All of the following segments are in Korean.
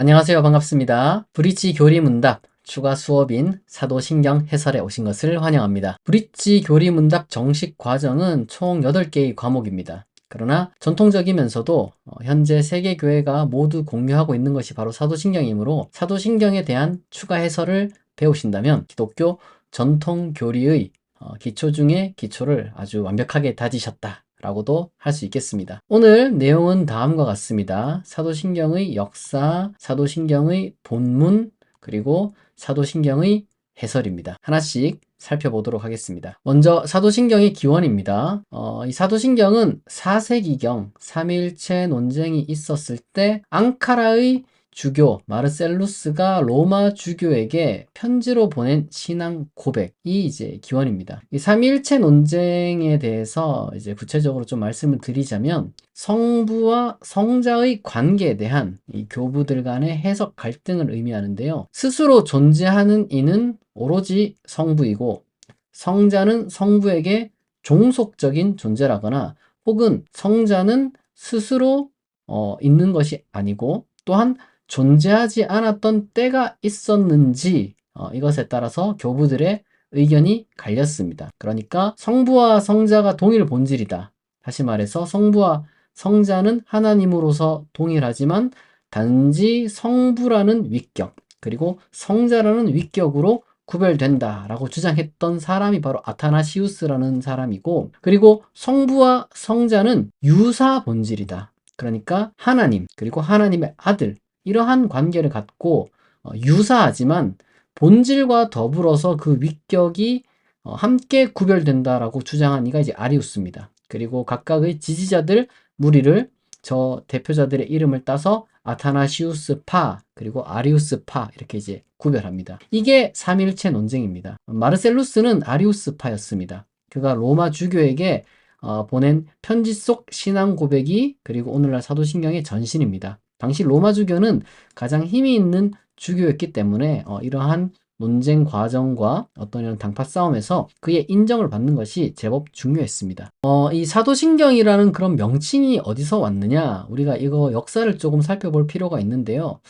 안녕하세요. 반갑습니다. 브릿지 교리 문답 추가 수업인 사도신경 해설에 오신 것을 환영합니다. 브릿지 교리 문답 정식 과정은 총 8개의 과목입니다. 그러나 전통적이면서도 어, 현재 세계 교회가 모두 공유하고 있는 것이 바로 사도신경이므로 사도신경에 대한 추가 해설을 배우신다면 기독교 전통 교리의 어, 기초 중에 기초를 아주 완벽하게 다지셨다. 라고도 할 수 있겠습니다. 오늘 내용은 다음과 같습니다. 사도신경의 역사, 사도신경의 본문, 그리고 사도신경의 해설입니다. 하나씩 살펴보도록 하겠습니다. 먼저 사도신경의 기원입니다. 어, 이 사도신경은 4세기경 삼일체 논쟁이 있었을 때 앙카라의 주교 마르셀루스가 로마 주교에게 편지로 보낸 신앙 고백이 이제 기원입니다. 이 삼위일체 논쟁에 대해서 이제 구체적으로 좀 말씀을 드리자면 성부와 성자의 관계에 대한 이 교부들 간의 해석 갈등을 의미하는데요. 스스로 존재하는 이는 오로지 성부이고 성자는 성부에게 종속적인 존재라거나 혹은 성자는 스스로 어, 있는 것이 아니고 또한 존재하지 않았던 때가 있었는지 어, 이것에 따라서 교부들의 의견이 갈렸습니다. 그러니까 성부와 성자가 동일 본질이다. 다시 말해서 성부와 성자는 하나님으로서 동일하지만 단지 성부라는 위격 그리고 성자라는 위격으로 구별된다라고 주장했던 사람이 바로 아타나시우스라는 사람이고 그리고 성부와 성자는 유사 본질이다. 그러니까 하나님 그리고 하나님의 아들 이러한 관계를 갖고 어, 유사하지만 본질과 더불어서 그 위격이 어, 함께 구별된다라고 주장한 이가 이제 아리우스입니다. 그리고 각각의 지지자들 무리를 저 대표자들의 이름을 따서 아타나시우스 파 그리고 아리우스 파 이렇게 이제 구별합니다. 이게 삼일체 논쟁입니다. 마르셀루스는 아리우스 파였습니다. 그가 로마 주교에게 어, 보낸 편지 속 신앙 고백이 그리고 오늘날 사도신경의 전신입니다. 당시 로마 주교는 가장 힘이 있는 주교였기 때문에 어, 이러한 논쟁 과정과 어떤 이런 당파 싸움에서 그의 인정을 받는 것이 제법 중요했습니다. 어, 이 사도신경이라는 그런 명칭이 어디서 왔느냐? 우리가 이거 역사를 조금 살펴볼 필요가 있는데요.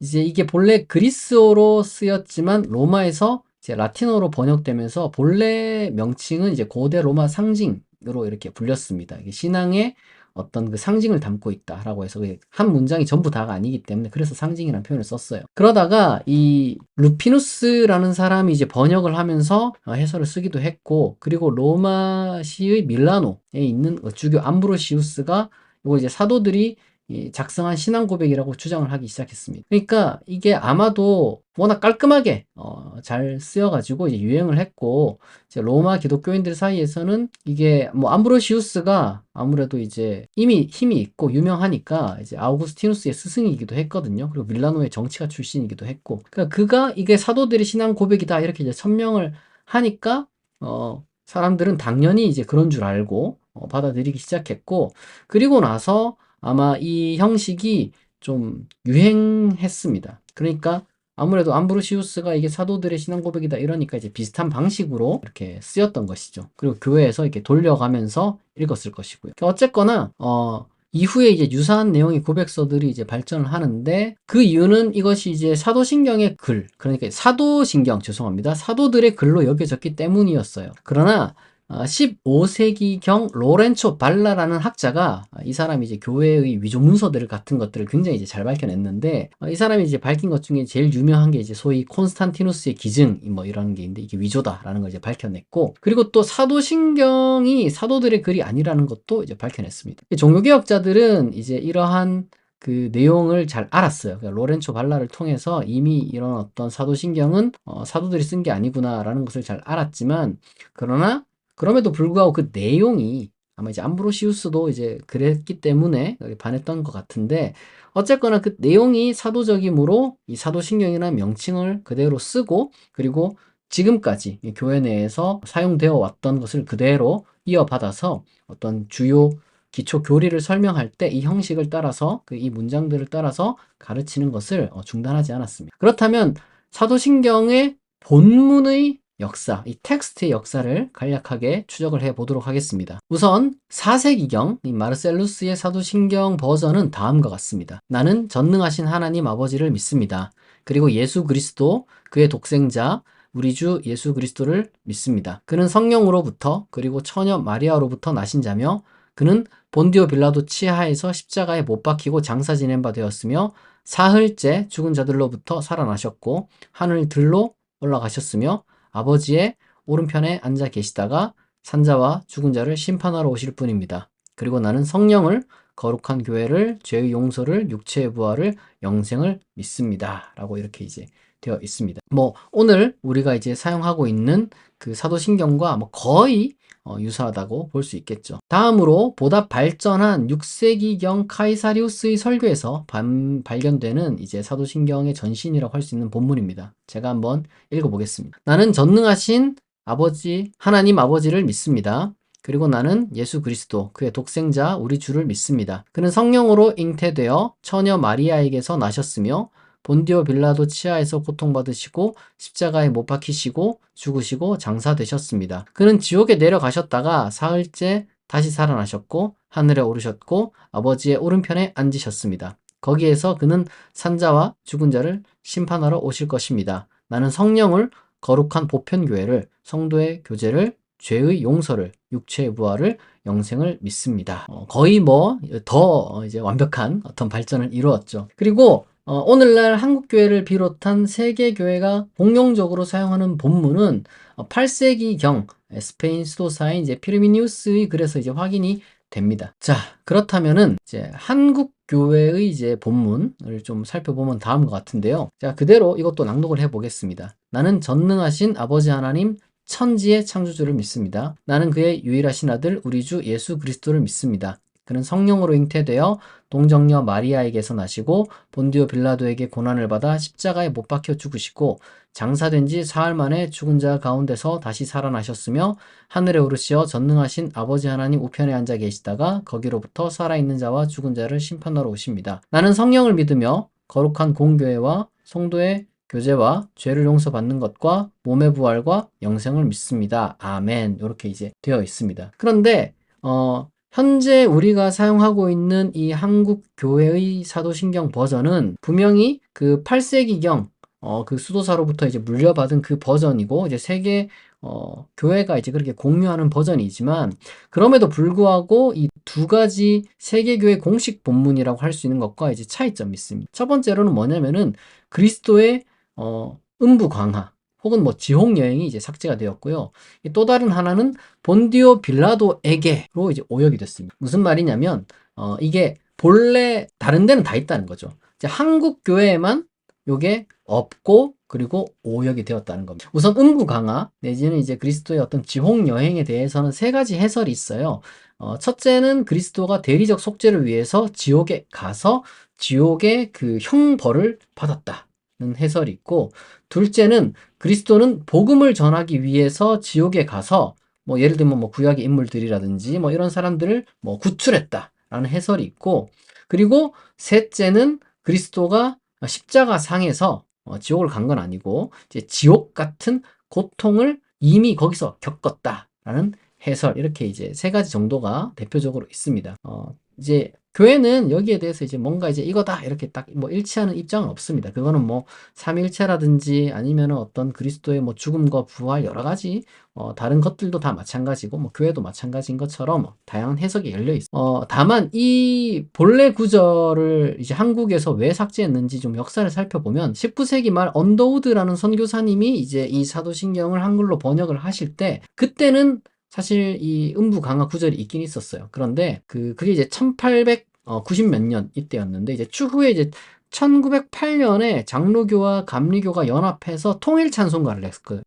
이제 이게 본래 그리스어로 쓰였지만 로마에서 이제 라틴어로 번역되면서 본래 명칭은 이제 고대 로마 상징으로 이렇게 불렸습니다. 신앙의 어떤 그 상징을 담고 있다라고 해서 한 문장이 전부 다가 아니기 때문에 그래서 상징이라는 표현을 썼어요. 그러다가 이 루피누스라는 사람이 이제 번역을 하면서 어, 해설을 쓰기도 했고 그리고 로마시의 밀라노에 있는 주교 암브로시우스가 이거 이제 사도들이 작성한 신앙 고백이라고 주장을 하기 시작했습니다. 그러니까 이게 아마도 워낙 깔끔하게 어, 잘 쓰여가지고 유행을 했고 로마 기독교인들 사이에서는 이게 뭐 암브로시우스가 아무래도 이제 이미 힘이 있고 유명하니까 이제 아우구스티누스의 스승이기도 했거든요. 그리고 밀라노의 정치가 출신이기도 했고 그러니까 그가 이게 사도들의 신앙 고백이다 이렇게 이제 천명을 하니까 어, 사람들은 당연히 이제 그런 줄 알고 어, 받아들이기 시작했고 그리고 나서 아마 이 형식이 좀 유행했습니다. 그러니까 아무래도 암브로시우스가 이게 사도들의 신앙 고백이다 이러니까 이제 비슷한 방식으로 이렇게 쓰였던 것이죠. 그리고 교회에서 이렇게 돌려가면서 읽었을 것이고요. 그러니까 어쨌거나 어 이후에 이제 유사한 내용의 고백서들이 이제 발전을 하는데 그 이유는 이것이 이제 사도신경의 글, 그러니까 사도신경 죄송합니다. 사도들의 글로 여겨졌기 때문이었어요. 그러나 15세기경 어, 로렌초 발라라는 학자가 이 사람이 이제 교회의 위조 문서들 같은 것들을 굉장히 이제 잘 밝혀냈는데 어, 이 사람이 이제 밝힌 것 중에 제일 유명한 게 이제 소위 콘스탄티누스의 기증 뭐 이런 게 있는데 이게 위조다라는 걸 이제 밝혀냈고 그리고 또 사도신경이 사도들의 글이 아니라는 것도 이제 밝혀냈습니다. 종교개혁자들은 이제 이러한 그 내용을 잘 알았어요. 그러니까 로렌초 발라를 통해서 이미 이런 어떤 사도신경은 어, 사도들이 쓴 게 아니구나라는 것을 잘 알았지만 그러나 그럼에도 불구하고 그 내용이 아마 이제 암브로시우스도 이제 그랬기 때문에 반했던 것 같은데 어쨌거나 그 내용이 사도적이므로 이 사도신경이라는 명칭을 그대로 쓰고 그리고 지금까지 교회 내에서 사용되어 왔던 것을 그대로 이어받아서 어떤 주요 기초 교리를 설명할 때 이 형식을 따라서 그 이 문장들을 따라서 가르치는 것을 어, 중단하지 않았습니다. 그렇다면 사도신경의 본문의 역사, 이 텍스트의 역사를 간략하게 추적을 해 보도록 하겠습니다. 우선 4세기경 이 마르셀루스의 사도신경 버전은 다음과 같습니다. 나는 전능하신 하나님 아버지를 믿습니다. 그리고 예수 그리스도 그의 독생자 우리 주 예수 그리스도를 믿습니다. 그는 성령으로부터 그리고 처녀 마리아로부터 나신 자며 그는 본디오 빌라도 치하에서 십자가에 못 박히고 장사 지낸 바 되었으며 사흘째 죽은 자들로부터 살아나셨고 하늘 들로 올라가셨으며 아버지의 오른편에 앉아 계시다가 산자와 죽은 자를 심판하러 오실 분입니다. 그리고 나는 성령을 거룩한 교회를 죄의 용서를 육체의 부활을 영생을 믿습니다. 라고 이렇게 이제 되어 있습니다. 뭐 오늘 우리가 이제 사용하고 있는 그 사도신경과 뭐 거의 어, 유사하다고 볼 수 있겠죠. 다음으로 보다 발전한 6세기경 카이사리우스의 설교에서 반- 발견되는 이제 사도신경의 전신이라고 할 수 있는 본문입니다. 제가 한번 읽어보겠습니다. 나는 전능하신 아버지, 하나님 아버지를 믿습니다. 그리고 나는 예수 그리스도, 그의 독생자, 우리 주를 믿습니다. 그는 성령으로 잉태되어 처녀 마리아에게서 나셨으며 본디오 빌라도 치하에서 고통받으시고 십자가에 못 박히시고 죽으시고 장사되셨습니다. 그는 지옥에 내려가셨다가 사흘째 다시 살아나셨고 하늘에 오르셨고 아버지의 오른편에 앉으셨습니다. 거기에서 그는 산자와 죽은 자를 심판하러 오실 것입니다. 나는 성령을 거룩한 보편교회를 성도의 교제를 죄의 용서를 육체의 부활을 영생을 믿습니다. 어, 거의 뭐 더 이제 완벽한 어떤 발전을 이루었죠. 그리고 어, 오늘날 한국 교회를 비롯한 세계 교회가 공용적으로 사용하는 본문은 8세기 경 스페인 수도사인 이제 피르미니우스의 글에서 이제 확인이 됩니다. 자, 그렇다면은 이제 한국 교회의 이제 본문을 좀 살펴보면 다음과 같은데요. 자, 그대로 이것도 낭독을 해 보겠습니다. 나는 전능하신 아버지 하나님 천지의 창조주를 믿습니다. 나는 그의 유일하신 아들 우리 주 예수 그리스도를 믿습니다. 그는 성령으로 잉태되어 동정녀 마리아에게서 나시고 본디오 빌라도에게 고난을 받아 십자가에 못 박혀 죽으시고 장사된 지 사흘 만에 죽은 자 가운데서 다시 살아나셨으며 하늘에 오르시어 전능하신 아버지 하나님 우편에 앉아 계시다가 거기로부터 살아있는 자와 죽은 자를 심판하러 오십니다. 나는 성령을 믿으며 거룩한 공교회와 성도의 교제와 죄를 용서받는 것과 몸의 부활과 영생을 믿습니다. 아멘. 이렇게 이제 되어 있습니다. 그런데 어 현재 우리가 사용하고 있는 이 한국 교회의 사도신경 버전은 분명히 그 8세기경 어, 그 수도사로부터 이제 물려받은 그 버전이고 이제 세계 어, 교회가 이제 그렇게 공유하는 버전이지만 그럼에도 불구하고 이 두 가지 세계교회 공식 본문이라고 할 수 있는 것과 이제 차이점이 있습니다. 첫 번째로는 뭐냐면은 그리스도의 어, 음부 강화 혹은 뭐 지옥 여행이 이제 삭제가 되었고요. 이또 다른 하나는 본디오 빌라도에게로 이제 오역이 됐습니다. 무슨 말이냐면 어, 이게 본래 다른 데는 다 있다는 거죠. 이제 한국 교회에만 요게 없고 그리고 오역이 되었다는 겁니다. 우선 음부 강화 내지는 이제 그리스도의 어떤 지옥 여행에 대해서는 세 가지 해설이 있어요. 어, 첫째는 그리스도가 대리적 속죄를 위해서 지옥에 가서 지옥의 그 형벌을 받았다는 해설이 있고 둘째는 그리스도는 복음을 전하기 위해서 지옥에 가서 뭐 예를 들면 뭐 구약의 인물들이라든지 뭐 이런 사람들을 뭐 구출했다라는 해설이 있고 그리고 셋째는 그리스도가 십자가 상에서 어, 지옥을 간 건 아니고 이제 지옥 같은 고통을 이미 거기서 겪었다라는 해설 이렇게 이제 세 가지 정도가 대표적으로 있습니다. 어, 이제 교회는 여기에 대해서 이제 뭔가 이제 이거다 이렇게 딱 뭐 일치하는 입장은 없습니다. 그거는 뭐 삼일체라든지 아니면은 어떤 그리스도의 뭐 죽음과 부활 여러 가지 어, 다른 것들도 다 마찬가지고 뭐 교회도 마찬가지인 것처럼 다양한 해석이 열려 있어. 어, 다만 이 본래 구절을 이제 한국에서 왜 삭제했는지 좀 역사를 살펴보면 19세기 말 언더우드라는 선교사님이 이제 이 사도신경을 한글로 번역을 하실 때 그때는 사실 이 음부 강화 구절이 있긴 있었어요. 그런데 그 그게 이제 1890 몇 년 이때였는데 이제 추후에 이제 1908년에 장로교와 감리교가 연합해서 통일 찬송가를 냈거든요.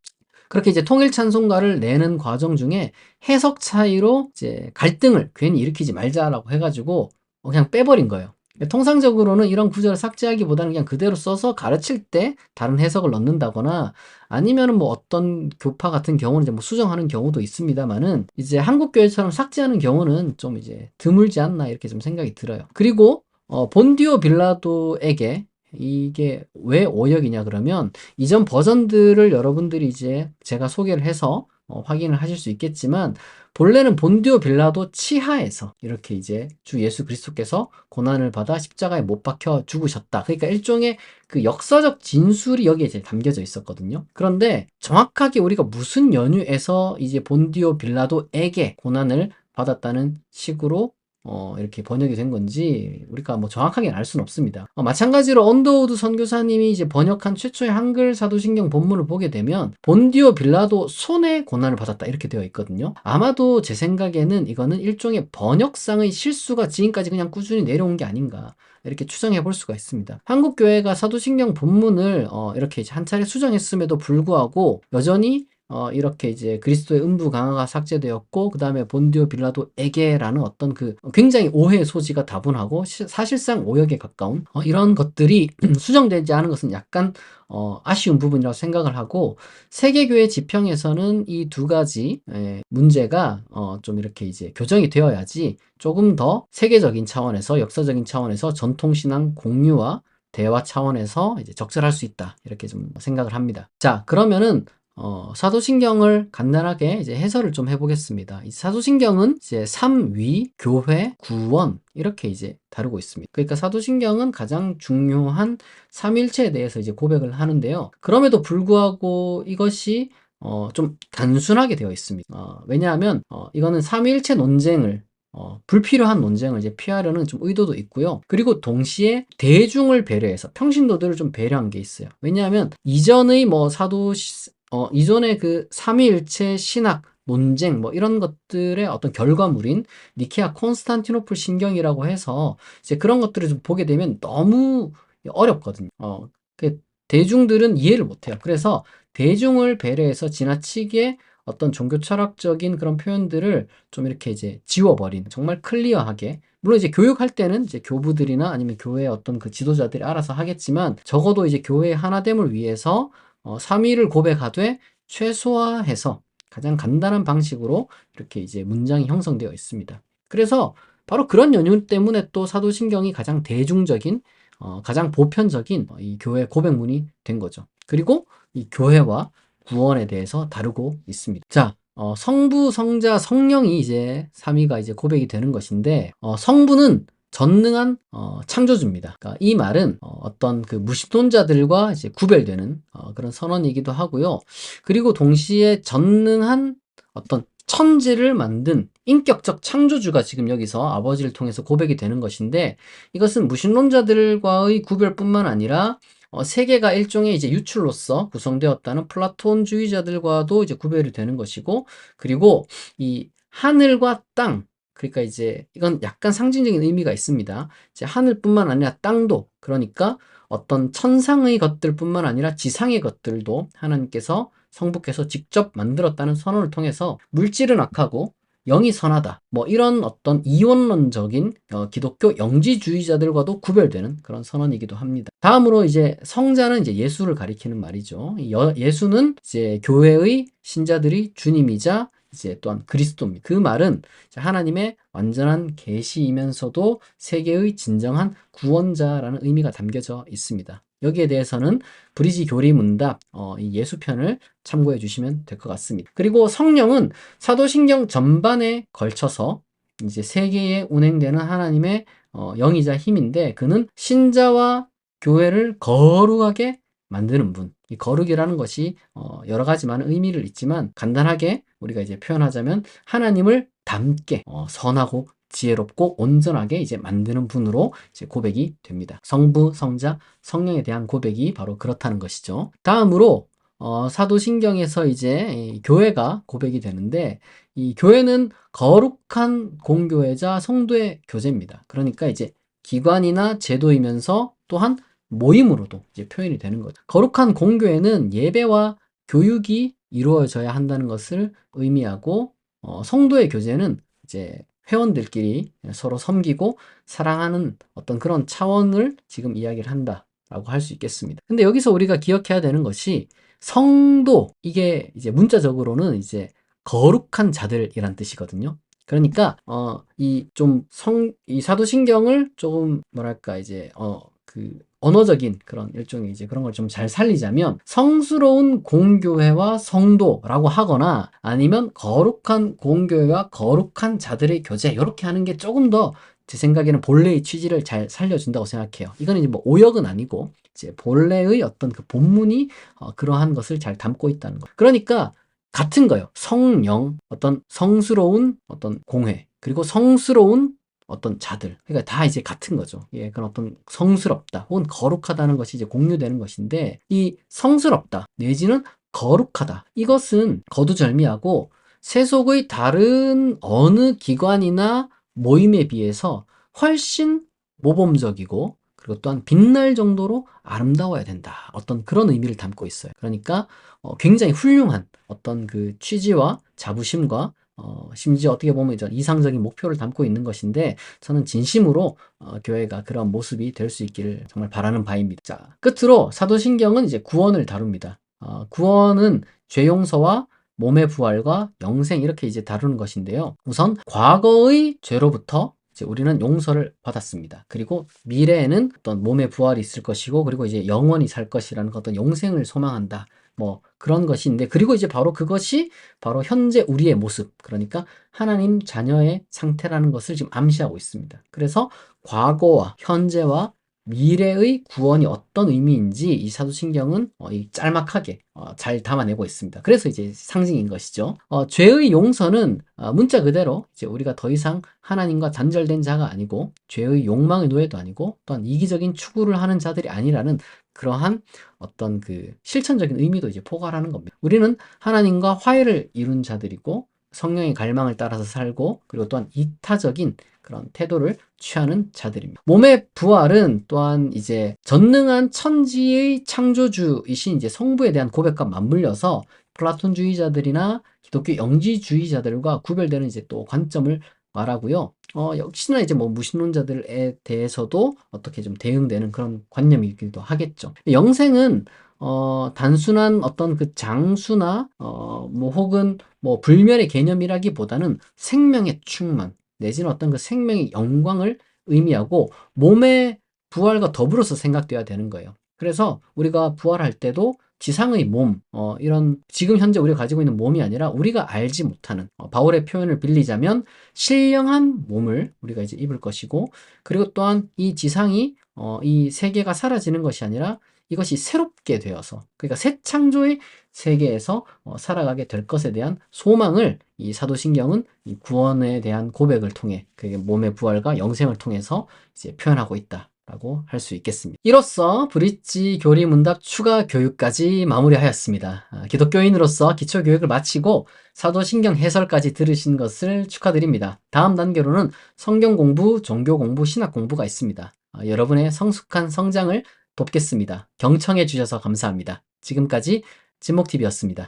그렇게 이제 통일 찬송가를 내는 과정 중에 해석 차이로 이제 갈등을 괜히 일으키지 말자라고 해가지고 그냥 빼버린 거예요. 통상적으로는 이런 구절을 삭제하기보다는 그냥 그대로 써서 가르칠 때 다른 해석을 넣는다거나 아니면은 뭐 어떤 교파 같은 경우는 이제 뭐 수정하는 경우도 있습니다만은 이제 한국 교회처럼 삭제하는 경우는 좀 이제 드물지 않나 이렇게 좀 생각이 들어요. 그리고 어 본디오 빌라도에게 이게 왜 오역이냐 그러면 이전 버전들을 여러분들이 이제 제가 소개를 해서 어, 확인을 하실 수 있겠지만 본래는 본디오 빌라도 치하에서 이렇게 이제 주 예수 그리스도께서 고난을 받아 십자가에 못 박혀 죽으셨다. 그러니까 일종의 그 역사적 진술이 여기에 이제 담겨져 있었거든요. 그런데 정확하게 우리가 무슨 연유에서 이제 본디오 빌라도에게 고난을 받았다는 식으로 어, 이렇게 번역이 된 건지 우리가 뭐 정확하게 알 수는 없습니다. 어, 마찬가지로 언더우드 선교사님이 이제 번역한 최초의 한글 사도신경 본문을 보게 되면 본디오 빌라도 손에 고난을 받았다 이렇게 되어 있거든요. 아마도 제 생각에는 이거는 일종의 번역상의 실수가 지금까지 그냥 꾸준히 내려온 게 아닌가. 이렇게 추정해 볼 수가 있습니다. 한국 교회가 사도신경 본문을 어, 이렇게 한 차례 수정했음에도 불구하고 여전히 어, 이렇게 이제 그리스도의 음부 강화가 삭제되었고, 그 다음에 본디오 빌라도에게라는 어떤 그 굉장히 오해의 소지가 다분하고, 시, 사실상 오역에 가까운, 어, 이런 것들이 수정되지 않은 것은 약간, 어, 아쉬운 부분이라고 생각을 하고, 세계교회 지평에서는 이 두 가지, 에, 문제가, 어, 좀 이렇게 이제 교정이 되어야지 조금 더 세계적인 차원에서, 역사적인 차원에서 전통신앙 공유와 대화 차원에서 이제 적절할 수 있다. 이렇게 좀 생각을 합니다. 자, 그러면은 어, 사도신경을 간단하게 이제 해설을 좀 해보겠습니다. 이 사도신경은 이제 삼위, 교회, 구원 이렇게 이제 다루고 있습니다. 그러니까 사도신경은 가장 중요한 삼일체에 대해서 이제 고백을 하는데요. 그럼에도 불구하고 이것이 어, 좀 단순하게 되어 있습니다. 어, 왜냐하면 어, 이거는 삼일체 논쟁을 어, 불필요한 논쟁을 이제 피하려는 좀 의도도 있고요. 그리고 동시에 대중을 배려해서 평신도들을 좀 배려한 게 있어요. 왜냐하면 이전의 뭐 사도 어, 이전의 그 삼위일체 신학 논쟁 뭐 이런 것들의 어떤 결과물인 니케아 콘스탄티노플 신경이라고 해서 이제 그런 것들을 좀 보게 되면 너무 어렵거든요. 어, 그 대중들은 이해를 못해요. 그래서 대중을 배려해서 지나치게 어떤 종교 철학적인 그런 표현들을 좀 이렇게 이제 지워버린 정말 클리어하게 물론 이제 교육할 때는 이제 교부들이나 아니면 교회의 어떤 그 지도자들이 알아서 하겠지만 적어도 이제 교회의 하나됨을 위해서 어, 3위를 고백하되 최소화해서 가장 간단한 방식으로 이렇게 이제 문장이 형성되어 있습니다. 그래서 바로 그런 연유 때문에 또 사도신경이 가장 대중적인 어, 가장 보편적인 이 교회 고백문이 된 거죠. 그리고 이 교회와 구원에 대해서 다루고 있습니다. 자, 어, 성부, 성자, 성령이 이제 3위가 이제 고백이 되는 것인데 어, 성부는 전능한 어, 창조주입니다. 그러니까 이 말은 어, 떤그 무신론자들과 이제 구별되는 어, 그런 선언이기도 하고요. 그리고 동시에 전능한 어떤 천지를 만든 인격적 창조주가 지금 여기서 아버지를 통해서 고백이 되는 것인데 이것은 무신론자들과의 구별뿐만 아니라 어, 세계가 일종의 이제 유출로서 구성되었다는 플라톤주의자들과도 이제 구별이 되는 것이고 그리고 이 하늘과 땅 그러니까 이제 이건 약간 상징적인 의미가 있습니다. 이제 하늘뿐만 아니라 땅도 그러니까 어떤 천상의 것들뿐만 아니라 지상의 것들도 하나님께서 성부께서 직접 만들었다는 선언을 통해서 물질은 악하고 영이 선하다. 뭐 이런 어떤 이원론적인 어, 기독교 영지주의자들과도 구별되는 그런 선언이기도 합니다. 다음으로 이제 성자는 이제 예수를 가리키는 말이죠. 여, 예수는 이제 교회의 신자들이 주님이자 이제 또한 그리스도입니다. 그 말은 하나님의 완전한 계시이면서도 세계의 진정한 구원자라는 의미가 담겨져 있습니다. 여기에 대해서는 브리지 교리 문답 어, 예수편을 참고해 주시면 될 것 같습니다. 그리고 성령은 사도신경 전반에 걸쳐서 이제 세계에 운행되는 하나님의 어, 영이자 힘인데 그는 신자와 교회를 거룩하게 만드는 분. 이 거룩이라는 것이 어, 여러 가지 많은 의미를 있지만 간단하게 우리가 이제 표현하자면 하나님을 닮게 어, 선하고 지혜롭고 온전하게 이제 만드는 분으로 이제 고백이 됩니다. 성부, 성자, 성령에 대한 고백이 바로 그렇다는 것이죠. 다음으로 어, 사도신경에서 이제 교회가 고백이 되는데 이 교회는 거룩한 공교회자 성도의 교제입니다. 그러니까 이제 기관이나 제도이면서 또한 모임으로도 이제 표현이 되는 거죠. 거룩한 공교회는 예배와 교육이 이루어져야 한다는 것을 의미하고 어, 성도의 교제는 이제 회원들끼리 서로 섬기고 사랑하는 어떤 그런 차원을 지금 이야기를 한다라고 할 수 있겠습니다. 근데 여기서 우리가 기억해야 되는 것이 성도 이게 이제 문자적으로는 이제 거룩한 자들이란 뜻이거든요. 그러니까 어 이 좀 성 이 사도신경을 조금 뭐랄까 이제 어 그그 언어적인 그런 일종의 이제 그런 걸 좀 잘 살리자면 성스러운 공교회와 성도라고 하거나 아니면 거룩한 공교회와 거룩한 자들의 교제 이렇게 하는 게 조금 더 제 생각에는 본래의 취지를 잘 살려준다고 생각해요. 이거는 이제 뭐 오역은 아니고 이제 본래의 어떤 그 본문이 어, 그러한 것을 잘 담고 있다는 거. 그러니까 같은 거예요. 성령, 어떤 성스러운 어떤 공회, 그리고 성스러운 어떤 자들. 그러니까 다 이제 같은 거죠. 예, 그런 어떤 성스럽다 혹은 거룩하다는 것이 이제 공유되는 것인데 이 성스럽다 내지는 거룩하다. 이것은 거두절미하고 세속의 다른 어느 기관이나 모임에 비해서 훨씬 모범적이고 그리고 또한 빛날 정도로 아름다워야 된다. 어떤 그런 의미를 담고 있어요. 그러니까 어, 굉장히 훌륭한 어떤 그 취지와 자부심과 어, 심지어 어떻게 보면 이제 이상적인 목표를 담고 있는 것인데 저는 진심으로 어, 교회가 그런 모습이 될 수 있기를 정말 바라는 바입니다. 자, 끝으로 사도신경은 이제 구원을 다룹니다. 어, 구원은 죄 용서와 몸의 부활과 영생 이렇게 이제 다루는 것인데요. 우선 과거의 죄로부터 이제 우리는 용서를 받았습니다. 그리고 미래에는 어떤 몸의 부활이 있을 것이고 그리고 이제 영원히 살 것이라는 어떤 용생을 소망한다. 뭐 그런 것인데 그리고 이제 바로 그것이 바로 현재 우리의 모습 그러니까 하나님 자녀의 상태라는 것을 지금 암시하고 있습니다. 그래서 과거와 현재와 미래의 구원이 어떤 의미인지 이 사도신경은 어, 이 짤막하게 어, 잘 담아내고 있습니다. 그래서 이제 상징인 것이죠. 어, 죄의 용서는 어, 문자 그대로 이제 우리가 더 이상 하나님과 단절된 자가 아니고 죄의 욕망의 노예도 아니고 또한 이기적인 추구를 하는 자들이 아니라는 그러한 어떤 그 실천적인 의미도 이제 포괄하는 겁니다. 우리는 하나님과 화해를 이룬 자들이고 성령의 갈망을 따라서 살고 그리고 또한 이타적인 그런 태도를 취하는 자들입니다. 몸의 부활은 또한 이제 전능한 천지의 창조주이신 이제 성부에 대한 고백과 맞물려서 플라톤주의자들이나 기독교 영지주의자들과 구별되는 이제 또 관점을 말하고요. 어, 역시나 이제 뭐 무신론자들에 대해서도 어떻게 좀 대응되는 그런 관념이기도 하겠죠. 영생은 어, 단순한 어떤 그 장수나 어, 뭐 혹은 뭐 불멸의 개념이라기보다는 생명의 충만 내지는 어떤 그 생명의 영광을 의미하고 몸의 부활과 더불어서 생각돼야 되는 거예요. 그래서 우리가 부활할 때도 지상의 몸, 어, 이런 지금 현재 우리가 가지고 있는 몸이 아니라 우리가 알지 못하는 어, 바울의 표현을 빌리자면 신령한 몸을 우리가 이제 입을 것이고 그리고 또한 이 지상이 어, 이 세계가 사라지는 것이 아니라 이것이 새롭게 되어서 그러니까 새 창조의 세계에서 어, 살아가게 될 것에 대한 소망을 이 사도신경은 이 구원에 대한 고백을 통해 그 몸의 부활과 영생을 통해서 이제 표현하고 있다. 라고 할 수 있겠습니다. 이로써 브릿지 교리 문답 추가 교육까지 마무리하였습니다. 아, 기독교인으로서 기초 교육을 마치고 사도신경 해설까지 들으신 것을 축하드립니다. 다음 단계로는 성경 공부, 종교 공부, 신학 공부가 있습니다. 아, 여러분의 성숙한 성장을 돕겠습니다. 경청해 주셔서 감사합니다. 지금까지 진목TV였습니다.